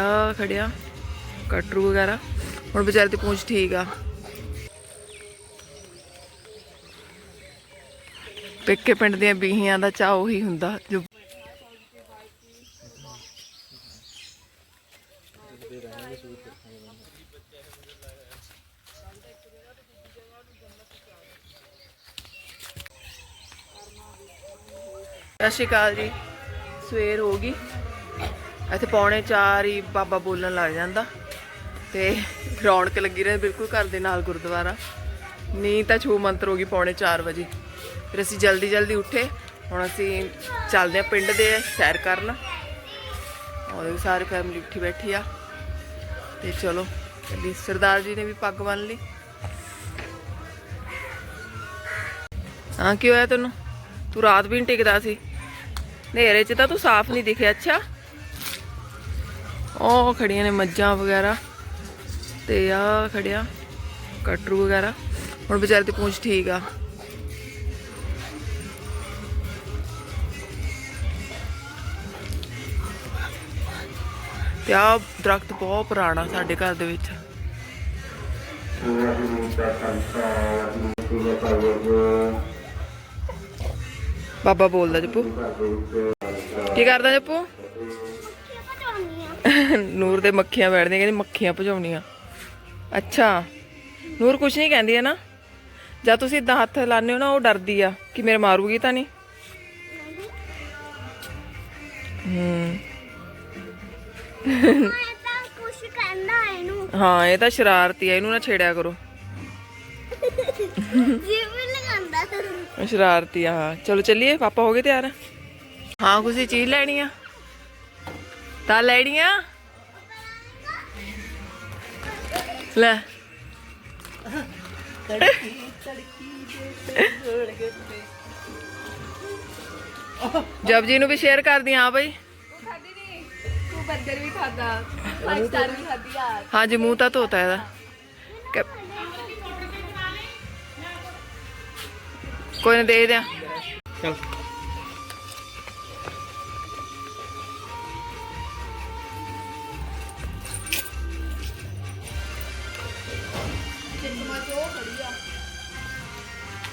ਆ ਖੜਿਆ। ਕਟਰੂ ਵਗੈਰਾ। ਹੁਣ ਵਿਚਾਰੇ ਤੇ ਪੂੰਛ ਠੀਕ ਆ। ਪੇਕੇ ਪਿੰਡ ਦੀਆਂ ਬੀਹੀਆਂ ਦਾ ਚਾਅ ਉਹੀ ਹੁੰਦਾ, ਜੋ ਸਤਿ ਸ਼੍ਰੀ ਅਕਾਲ ਜੀ। ਸਵੇਰ ਹੋ ਗਈ। ਇੱਥੇ ਪੌਣੇ 4 ਹੀ ਬਾਬਾ ਬੋਲਣ ਲੱਗ ਜਾਂਦਾ ਤੇ ਰੌਣਕ ਲੱਗੀ ਰਹੇ ਬਿਲਕੁਲ ਘਰ ਦੇ ਨਾਲ ਗੁਰਦੁਆਰਾ। ਨਹੀਂ ਤਾਂ ਛੂ ਮੰਤਰ ਹੋ ਗਈ ਪੌਣੇ 4 ਵਜੇ। ਫਿਰ ਅਸੀਂ ਜਲਦੀ ਜਲਦੀ ਉੱਠੇ, ਹੁਣ ਅਸੀਂ ਚੱਲਦੇ ਆ ਪਿੰਡ ਦੇ ਸੈਰ ਕਰਨ। ਔਰ ਸਾਰੀ ਫੈਮਿਲੀ ਉੱਠੀ ਬੈਠੀ ਆ। ਤੇ ਚਲੋ ਚੱਲੀ ਸਰਦਾਰ ਜੀ ਨੇ ਵੀ ਪੱਗ ਬੰਨ ਲਈ। ਹਾਂ, ਕੀ ਹੋਇਆ ਤੈਨੂੰ? ਤੂੰ ਰਾਤ ਵੀ ਨਹੀਂ ਟਿਕਦਾ ਸੀ। ਹਨੇਰੇ 'ਚ ਤਾਂ ਤੂੰ ਸਾਫ਼ ਨਹੀਂ ਦਿਖਿਆ। ਅੱਛਾ। ਉਹ ਖੜੀਆਂ ਨੇ ਮੱਝਾਂ ਵਗੈਰਾ ਤੇ ਆ ਖੜਿਆ ਕਟਰੂ ਵਗੈਰਾ। ਹੁਣ ਵਿਚਾਰੇ ਤੇ ਪੂੰਛ ਠੀਕ ਆ। ਤੇ ਆ ਦਰਖਤ ਬਹੁਤ ਪੁਰਾਣਾ ਸਾਡੇ ਘਰ ਦੇ ਵਿੱਚ। ਬਾਬਾ ਬੋਲਦਾ ਜੱਪੂ। ਕੀ ਕਰਦਾ ਜੱਪੂ? ਨੂਰ ਦੇ ਮੱਖੀਆਂ ਬੈਠਦੀਆਂ ਕਹਿੰਦੀ ਮੱਖੀਆਂ ਭਜਾਉਣੀਆਂ। ਅੱਛਾ ਨੂਰ ਕੁਛ ਨਹੀਂ ਕਹਿੰਦੀ ਹੈ ਨਾ? ਜਦ ਤੁਸੀਂ ਇਦਾਂ ਹੱਥ ਲਾਉਂਦੇ ਹੋ ਨਾ ਉਹ ਡਰਦੀ ਆ ਕਿ ਮੇਰੇ ਮਾਰੂਗੀ ਤਾਂ ਨਹੀਂ? ਹੂੰ। ਮੈਂ ਤਾਂ ਕੁਛ ਕਹਿੰਦਾ ਇਹਨੂੰ। ਹਾਂ ਇਹ ਤਾਂ ਸ਼ਰਾਰਤੀ ਆ ਇਹਨੂੰ ਨਾ ਛੇੜਿਆ ਕਰੋ। ਜਿਵੇਂ ਲਗਾਉਂਦਾ। ਇਹ ਸ਼ਰਾਰਤੀ ਆ ਹਾਂ। ਚਲੋ ਚੱਲੀਏ ਪਾਪਾ ਹੋ ਗਏ ਤਿਆਰ? ਹਾਂ ਕੁਛ ਚੀਜ਼ ਲੈਣੀ ਆ? ਤਾਂ ਲੈਣੀ ਆ। ਲੈ। ਜਬ ਜੀ ਨੂੰ ਵੀ ਸ਼ੇਅਰ ਕਰਦੀ ਹਾਂ ਬਈ। ਖਾਦੀ ਨਹੀਂ ਤੂੰ 버ਗਰ ਵੀ ਖਾਦਾ 5 ਸਟਾਰ ਵੀ ਖਾਦੀ ਯਾਰ ਹਾਂਜੀ, ਮੂੰਹ ਤਾਂ ਧੋਤਾ ਇਹਦਾ। ਕੋਈ ਨਾ ਦੇ ਦਿਆਂ। ਚੱਲ।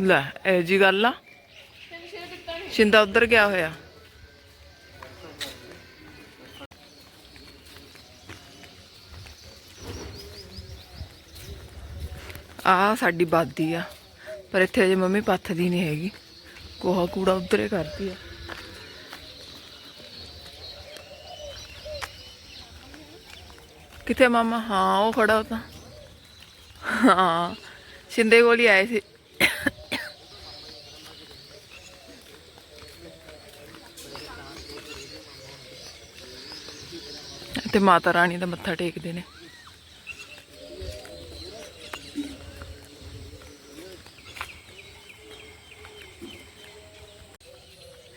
ਲੈ, ਇਹ ਜੀ ਗੱਲ ਆ। ਸ਼ਿੰਦਾ ਉੱਧਰ ਗਿਆ ਹੋਇਆ। ਆ ਸਾਡੀ ਬਾਦੀ ਆ, ਪਰ ਇੱਥੇ ਅਜੇ ਮੰਮੀ ਪੱਥਦੀ ਨਹੀਂ ਹੈਗੀ। ਕੋਹਾ ਕੂੜਾ ਉੱਧਰੇ ਕਰਦੀ ਆ। ਕਿੱਥੇ ਮਾਮਾ? ਹਾਂ, ਉਹ ਖੜਾ ਉਹ ਤਾਂ। ਹਾਂ, ਸ਼ਿੰਦੇ ਕੋਲ ਹੀ ਆਏ ਸੀ। ਤੇ ਮਾਤਾ ਰਾਣੀ ਦਾ ਮੱਥਾ ਟੇਕਦੇ ਨੇ।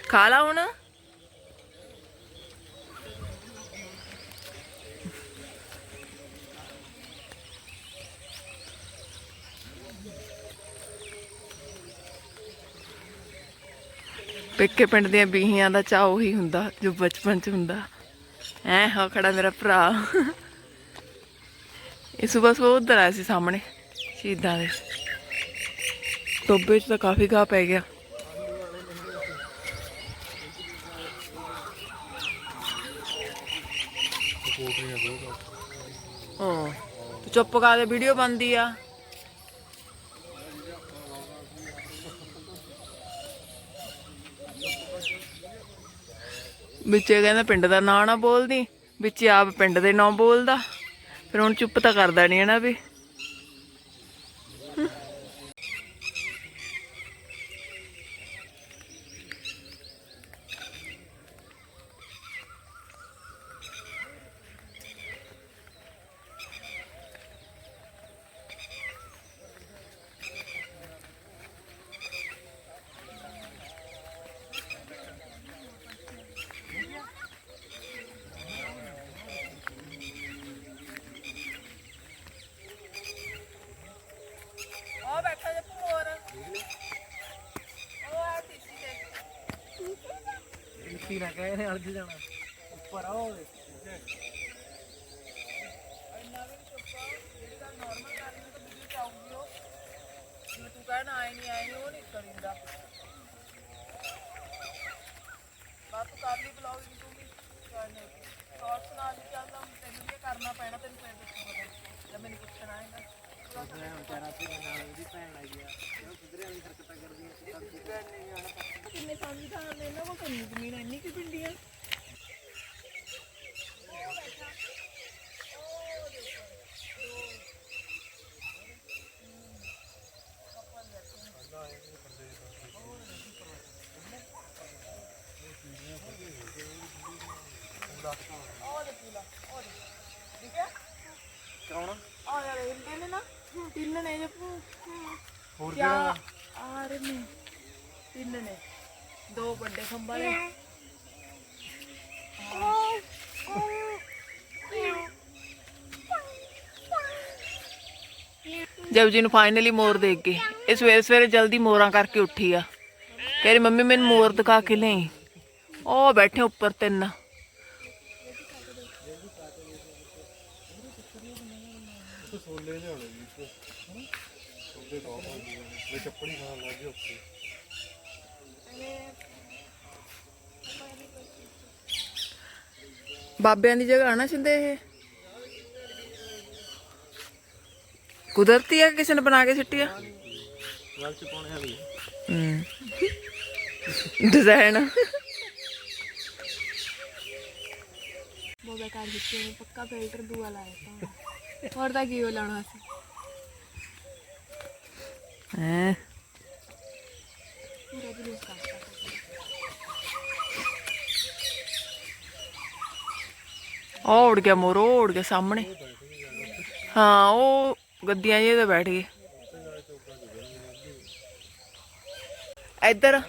ਖਾ ਲਾ ਹੁਣ। ਪੇਕੇ ਪਿੰਡ ਦੀਆਂ ਬੀਹੀਆਂ ਦਾ ਚਾਅ ਉਹੀ ਹੁੰਦਾ, ਜੋ ਬਚਪਨ ਚ ਹੁੰਦਾ। ਐ ਹੋ ਖੜਾ ਮੇਰਾ ਭਰਾ। ਇਹ ਸਵੇਰ ਸਵੇਰ ਉਧਰ ਆਇਆ ਸੀ ਸਾਹਮਣੇ ਸ਼ਹੀਦਾਂ ਦੇ। ਟੋਬੇ 'ਚ ਤਾਂ ਕਾਫੀ ਘਾਹ ਪੈ ਗਿਆ। ਹਾਂ ਚੁੱਪ ਕਰ ਦੇ ਵੀਡੀਓ ਬਣਦੀ ਆ। ਵਿੱਚੇ ਕਹਿੰਦਾ ਪਿੰਡ ਦਾ ਨਾਂ ਨਾ ਬੋਲਦੀ, ਵਿੱਚ ਆਪ ਪਿੰਡ ਦੇ ਨਾਂ ਬੋਲਦਾ। ਫਿਰ ਹੁਣ ਚੁੱਪ ਤਾਂ ਕਰਦਾ ਨਹੀਂ ਹੈ ਨਾ ਵੀ। ਇੱਥੇ ਨਾ ਕਹੇ ਨੇ ਅਲਝ ਜਾਣਾ। ਉੱਪਰ ਆਓ ਉਹ। ਤੂੰ ਕਹਿਣਾ, ਆਏ ਨਹੀਂ ਆਏ ਨਹੀਂ ਉਹ ਨਹੀਂ ਕਰੀਂਦਾ। ਬਾਤ ਕਰ ਲਈ ਬਲੌਗ ਵੀ ਤੂੰ ਵੀ। ਕਰਨੇ ਸ਼ਾਰਟਸ ਨਾਲ ਚੱਲਦਾ ਤੈਨੂੰ ਵੀ ਕਰਨਾ ਪੈਣਾ, ਤੈਨੂੰ ਫਿਰ ਦੇਖੂ ਪਤਾ ਜਦ ਮੈਨੂੰ ਪੁੱਛਣਾ ਆਏਗਾ ਮੈਂ ਵਿਚਾਰਾ ਸੀ ਨਾਲ ਉਹਦੀ ਭੈਣ ਆਈ ਉਹ ਸੁਧਰੇ ਜ਼ਮੀਨ ਇੰਨੀ ਕਿ ਪਿੰਡੀਆਂ ਕੌਣ ਆ ਯਾਰ ਇਹਦੇ ਨੇ ਨਾ ਤਿੰਨ ਨੇ ਜੇ ਹੋਰ ਕਿਆ ਆ ਰਹੇ ਨੇ? ਤਿੰਨ ਨੇ। ਦੋ ਵੱਡੇ ਖੰਭਾਂ ਨੇ। ਜਬ ਜੀ ਨੂੰ ਫਾਈਨਲੀ ਮੋਰ ਦੇਖ ਗਏ ਇਹ ਸਵੇਰੇ ਸਵੇਰੇ ਜਲਦੀ ਮੋਰਾਂ ਕਰਕੇ ਉੱਠੀ ਆ। ਕਹਿ ਰਹੀ ਮੰਮੀ ਮੈਨੂੰ ਮੋਰ ਦਿਖਾ ਕੇ ਲਈ ਉਹ ਬੈਠੇ ਉੱਪਰ ਤਿੰਨ। ਸੋਲੇ ਲਿਆਉਣੇ ਜੀ ਉਹਦੇ ਦੋ ਉਹ ਚੱਪੜੀ ਖਾਣ ਲੱਗ ਗਏ ਉੱਥੇ। ਬਾਬਿਆਂ ਦੀ ਜਗ੍ਹਾ ਨਾ ਸਿੰਦੇ ਇਹ? ਕੁਦਰਤੀ ਆ ਕਿਸੇ ਨੇ ਬਣਾ ਕੇ ਸਿੱਟੀ ਆ? ਗੱਲ ਚ ਪਾਉਣੇ ਵਾਲੀ ਹੂੰ। ਡਿਜ਼ਾਈਨ। ਬਹੁਤ ਬੇਕਾਰ ਦਿੱਤੇ ਪੱਕਾ ਫਿਲਟਰ ਦੂਆ ਲਾਇਆ ਤਾਂ। ਹੋਰ ਤਾਂ ਕੀ ਹੋ ਲਾਣਾ ਸੀ? ਹੈ ਪੂਰਾ ਜਲੂਸ ਕਰਤਾ ਉਹ ਉੜ ਗਿਆ ਮੋਰ ਉਹ ਉੜ ਗਿਆ ਸਾਹਮਣੇ ਹਾਂ ਉਹ ਗੱਦੀਆਂ ਜਿਹੇ ਤੇ ਬੈਠ ਗਏ ਇੱਧਰ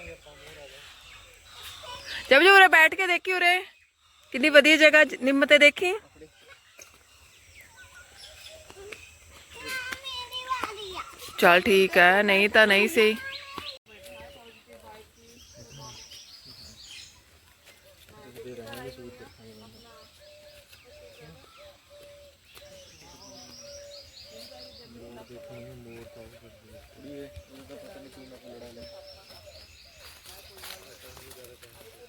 ਜਬ ਜੀ ਉਰੇ ਬੈਠ ਕੇ ਦੇਖੀ ਉਰੇ ਕਿੰਨੀ ਵਧੀਆ ਜਗ੍ਹਾ ਜ- ਨਿੰਮ ਤੇ ਦੇਖੀ ਮੇਰੀ ਵਾਲੀ ਆ ਚਲ ਠੀਕ ਹੈ ਨਹੀਂ ਤਾਂ ਨਹੀਂ ਸੀ ਉਹ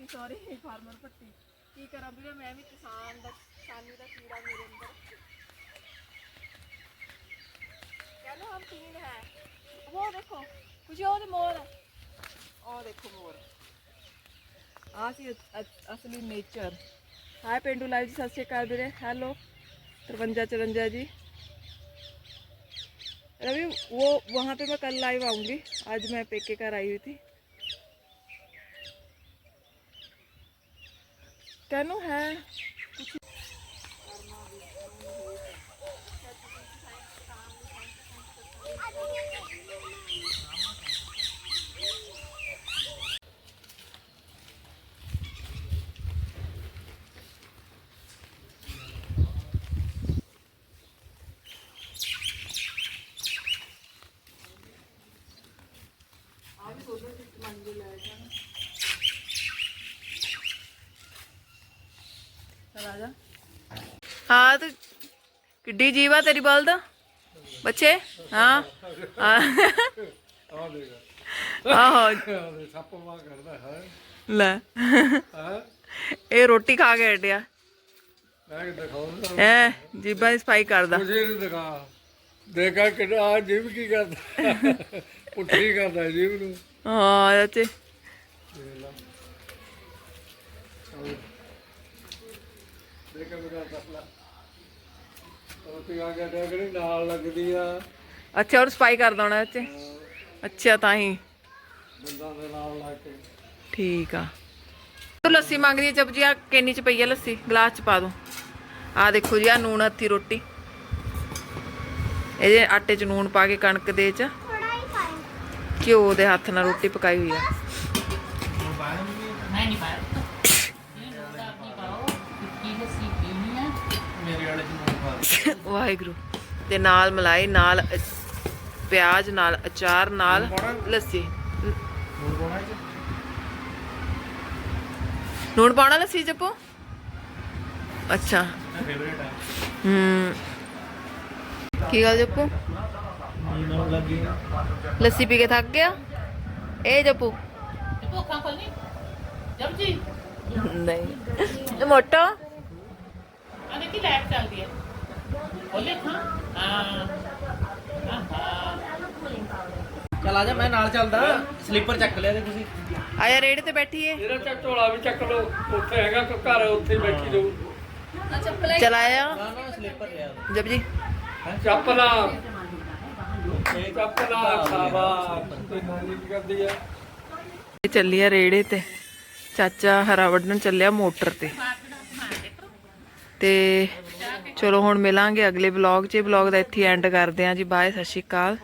ਪੱਟੀ ਸੌਰੀ ਫਾਰਮਰ ਪੱਟੀ ਕੀ ਕਰਾਂ ਵੀਰੇ ਮੈਂ ਵੀ ਕਿਸਾਨ ਦਾ ਕਿਸਾਨੀ ਦਾ ਕੀੜਾ ਮੇਰੇ ਅੰਦਰ ਕਹਿੰਦੇ ਹਮ तीन है वो देखो कुछ और मोर ਉਹ ਦੇਖੋ ਮੋਰ ਆ ਸੀ ਅ- ਅ- ਅਸਲੀ ਨੇਚਰ ਹਾਈ ਪਿੰਡੂ ਲਾਈਵ ਜੀ ਸਤਿ ਸ਼੍ਰੀ ਅਕਾਲ ਵੀਰੇ ਹੈਲੋ 53 54 जी रवि वो वहाँ पे मैं कल लाइव आऊंगी आज मैं पेके घर आई हुई थी কেন है? मंजिल है ਹਾਂ ਤੂੰ ਕਿੱਡੀ ਜੀਵਾ ਤੇਰੀ ਬਲਦ? ਬੱਚੇ? ਹਾਂ? ਆਹੋ ਲੈ। ਇਹ ਰੋਟੀ ਖਾ ਕੇ ਹਟਿਆ। ਮੈਂ ਦਿਖਾਉਂਦਾ ਹੈ ਜੀਬਾਂ ਸਫ਼ਾਈ ਕਰਦਾ। ਦੇਖਾ। ਕਿ ਆ ਜੀਬ ਕੀ ਕਰਦਾ। ਪੁੱਠੀ ਕਰਦਾ ਜੀਬ ਨੂੰ। ਹਾਂ ਚਾਚੇ ਦੇਖਾ ਮੇਰਾ ਤਸਲਾ ਉਹ ਤੇ ਆ ਗਿਆ ਡਗੜੀ ਨਾਲ ਲੱਗਦੀ ਆ। ਅੱਛਾ ਹੋਰ ਸਫ਼ਾਈ ਕਰਦਾ ਹੋਣਾ ਚਾਚੇ ਅੱਛਾ ਤਾਂ ਹੀ। ਬੰਦਾ ਦੇ ਨਾਲ ਲਾ ਕੇ। ਠੀਕ ਆ। ਤੂੰ ਲੱਸੀ ਮੰਗਦੀ ਹੈ ਚਪ ਜੀ ਆ ਕੇਨੀ ਚ ਪਈ ਆ ਲੱਸੀ? ਗਲਾਸ ਚ ਪਾ ਦੋ। ਆ ਦੇਖੋ ਜੀ ਆ ਨੂਣ ਹੱਥੀ ਰੋਟੀ। ਇਹਦੇ ਆਟੇ ਚ ਨੂਣ ਪਾ ਕੇ ਕਣਕ ਦੇ ਚ। ਥੋੜਾ ਹੀ ਪਾਏ ਘਿਓ ਦੇ ਹੱਥ ਨਾਲ ਰੋਟੀ ਪਕਾਈ ਹੋਈ ਆ। ਮੈਂ ਨਹੀਂ ਪਾਇਆ। ਵਾਹਿਗੁਰੂ। ਤੇ ਨਾਲ ਮਲਾਈ ਨਾਲ ਪਿਆਜ਼ ਨਾਲ ਅਚਾਰ ਨਾਲ ਲੱਸੀ। ਨੂਣ ਪਾਉਣਾ ਲੱਸੀ ਚ ਪੋ? ਅੱਛਾ। ਫੇਵਰੇਟ ਆ। ਹੂੰ। ਕੀ ਗੱਲ ਜੱਪੂ? ਲੱਸੀ ਪੀ ਕੇ ਥੱਕ ਗਿਆ? ਇਹ ਜੱਪੂ। ਤੇ ਭੁੱਖਾਂ ਖੋਲਣੀ ਜਬ ਜੀ ਨਹੀਂ। ਇਹ ਮੋਟਾ? ਆ ਦੇਖੀ ਲਾਈਟ ਚੱਲਦੀ ਹੈ। ਖੋਲੇ ਖਾਂ ਚਲ ਆ ਜਾ ਮੈਂ ਨਾਲ ਚੱਲਦਾ। ਸਲੀਪਰ ਚੱਕ ਲਿਆ ਤੇ ਤੁਸੀਂ। ਆਇਆ ਰੇੜੇ ਤੇ ਬੈਠੀ ਏ ਇਹਦਾ ਚੱਕ ਝੋਲਾ ਵੀ ਚੱਕ ਲੋ ਉੱਥੇ ਹੈਗਾ ਕੋ ਘਰ ਉੱਥੇ ਹੀ ਬੈਠੀ ਰਹੂ। ਚਲਾਇਆ ਨਾ ਨਾ ਸਲੀਪਰ ਲਿਆ। ਜਪ ਜੀ। ਚੱਪਲਾ ਚੱਪਲਾ ਖਾਵਾ ਕੋਈ ਨਾਲੀ ਕੀ ਕਰਦੀ ਆ। ਇਹ ਚੱਲੀ ਆ ਰੇੜੇ ਤੇ। ਚਾਚਾ ਹਰਾ ਵੱਢਣ ਚੱਲਿਆ ਮੋਟਰ ਤੇ। ਤੇ ਚਲੋ ਹੁਣ ਮਿਲਾਂਗੇ ਅਗਲੇ ਵਲੌਗ 'ਚ। ਵਲੌਗ ਦਾ ਇੱਥੇ ਐਂਡ ਕਰਦੇ ਆਂ ਜੀ। ਬਾਏ, ਸਤਿ ਸ਼੍ਰੀ ਅਕਾਲ।